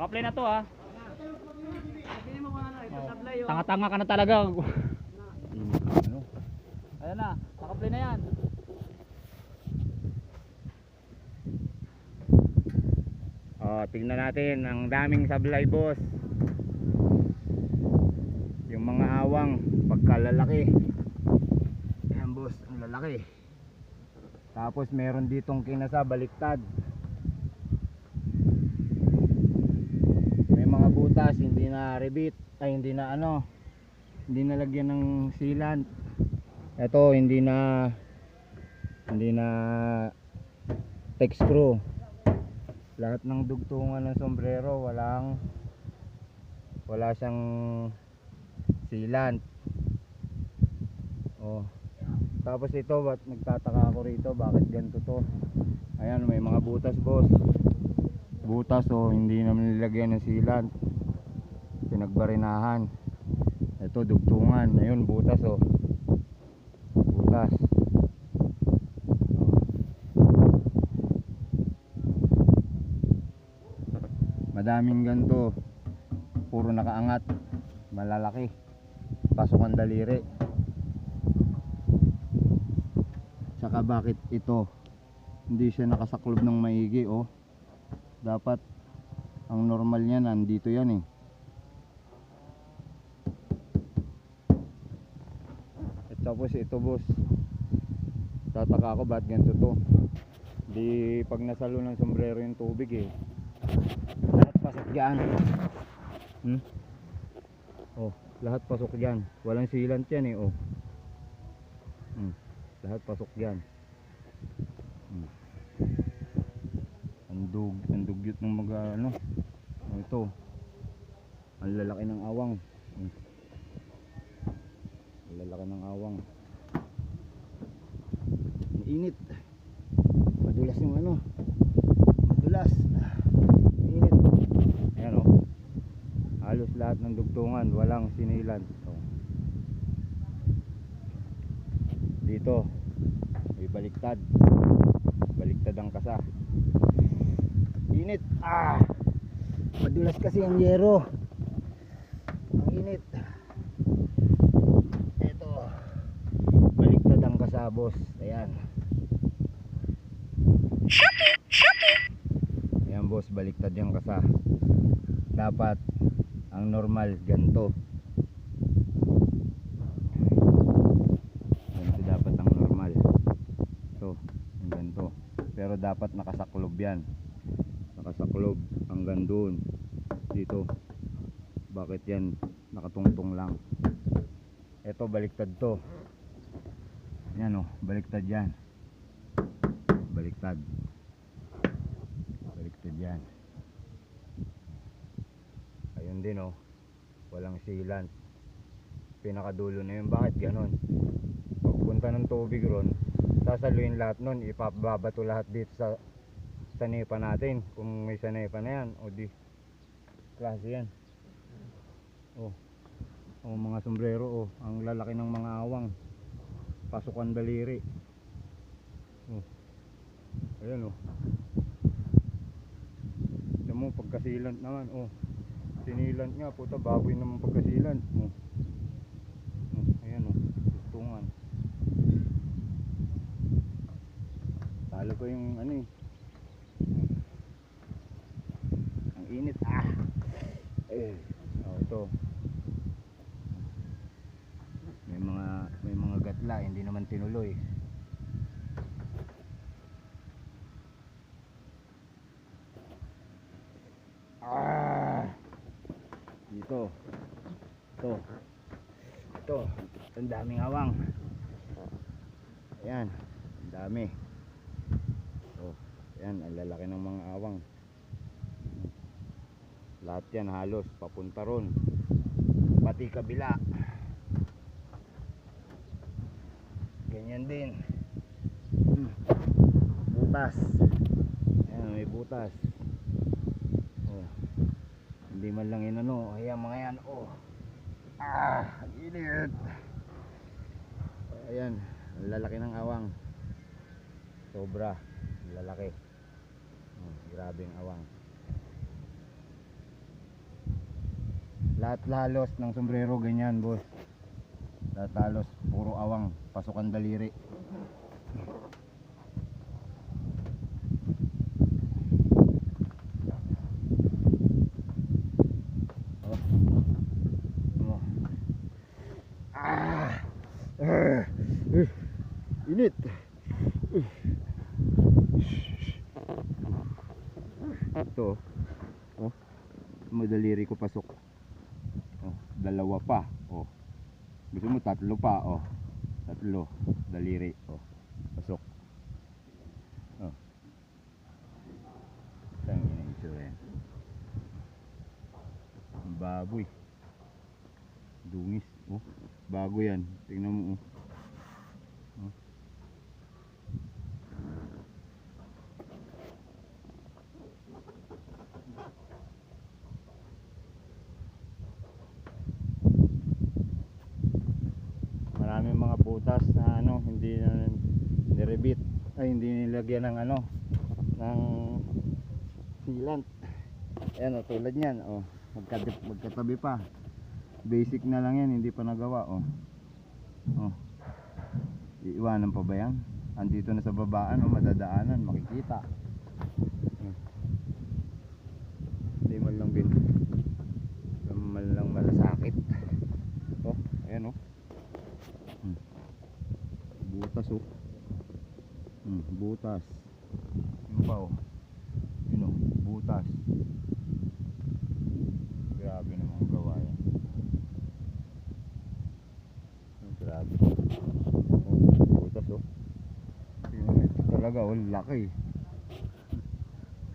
Naka-play na to ha. Kung ano, Oh. Tanga-tanga ka na talaga. Ayan na, naka-play na yan. Oh, tingnan natin ang daming sablay boss. Yung mga awang pagkalalaki. Ayan boss, ang lalaki. Tapos meron ditong kinasa baliktad. May mga butas hindi na rebit, ay hindi na ano, hindi na lagyan ng sealant. Ito hindi na hindi na tex screw. Lahat ng dugtungan ng sombrero walang wala siyang sealant. Oh. Tapos ito, ba't nagtataka ako rito, bakit ganito to? Ayan, may mga butas, boss. Butas, oh, hindi naman nilagyan ng sealant. Pinagbarinahan. Ito, dugtungan. Ayun, butas, oh. Butas. Madaming ganito. Puro nakaangat. Malalaki. Pasok ang daliri. Saka bakit ito hindi siya nakasaklob ng maigi oh. Dapat ang normal niya nandito yan eh. Tapos ito boss. Tataka ako ba't ganito to. Di pag nasalo ng sombrero yung tubig eh. Lahat pasok dyan. Hmm? Oh, lahat pasok dyan. Walang sealant yan eh oh. Hmm. Lahat pasok dyan. Hmm. Ang dug, ng mga ano. Oh, ito. Ang lalaki ng awang. Hmm. Lalaki ng awang. Ang init. Madulas yung ano. Madulas. Init. Ayan oh. Halos lahat ng dugtungan walang sinilan. Oh. Dito may baliktad. Baliktad ang kasa. Init. Ah. Madulas kasi ang yero. Ang init. Ito. Ang boss. Ayan. Ayan, boss. Baliktad yung kasa. Dapat ang normal ganto. Ganito dapat ang normal. Ito, yung ganito. Pero dapat nakasaklob yan. Nakasaklob hanggang doon. Dito. Bakit yan nakatungtong lang? Ito baliktad to. Yan oh, baliktad yan. Baliktad. Baliktad yan. Ayun din oh. Walang sealant. Pinakadulo na yun. Bakit ganon? Pagpunta ng tubig ron, sasaluin lahat nun, ipababato lahat dito sa sanepa natin. Kung may sanepa na yan, o di klase yan. Oh. Oh, mga sombrero oh, ang lalaki ng mga awang. Pasukan daliri. Oh. Ayan oh. Tignan mo pagkasilant naman oh. Sinilant nga puta baboy naman pagkasilant. Oh. Oh, ayan oh. Tungan. Talo ko yung ano eh. Ang init ah. Eh. Oh, ito. May mga may hindi naman tinuloy. Ah. Dito. Ito. Ito. Ang daming awang. Ayan. Ang dami. Oh, ayan, ang lalaki ng mga awang. Lahat yan halos papunta ron. Pati kabila. Ganyan din. Hmm. Butas. Ayan, may butas. Oh. Hindi man lang inano. Ayan mga yan. Oh. Ah, ang init. Ayan, lalaki ng awang. Sobra. Lalaki. Oh, grabe ang awang. Lahat lalos ng sombrero ganyan, boss. Lahat halos puro awang, pasukan daliri. Oh. Oh. Ah! Uh! Init! Uh! Ito, oh. Madaliri ko pasok. Oh, dalawa pa. Oh. Gusto mo tatlo pa, oh. Tatlo. Daliri, oh. Pasok. Oh. Tangin na itsura. Ang Baboy. Dungis, oh. Bago yan. Tingnan mo. Oh. maraming mga butas na ano hindi na nirebit ay hindi nilagyan ng ano ng sealant. Ayan o tulad niyan o magkatabi, magkatabi pa. Basic na lang yan hindi pa nagawa o o iiwanan pa ba yan? Andito na sa babaan o madadaanan makikita. Hmm. hindi lang bin man lang malasakit. Oh ayan o butas oh hmm, butas. Yun pa oh yun oh butas. Grabe naman gawa yan. Oh, grabe. Oh, butas oh. Tingnan ito talaga oh laki.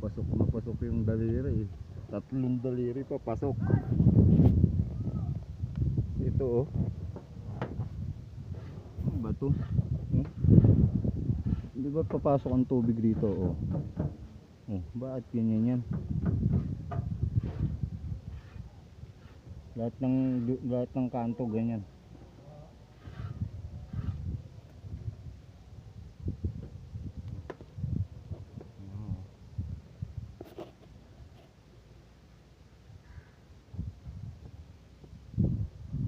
Pasok na pasok yung daliri eh. tatlong daliri pa pasok. Ito oh. Ano ba to? Hmm? Hindi ba papasok ang tubig dito? Oh. Oh, bakit ganyan yan? Lahat ng lahat ng kanto ganyan.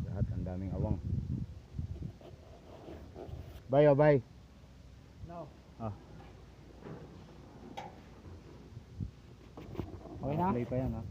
Lahat ang daming awang. Bye, oh, bye. 你俾人啊？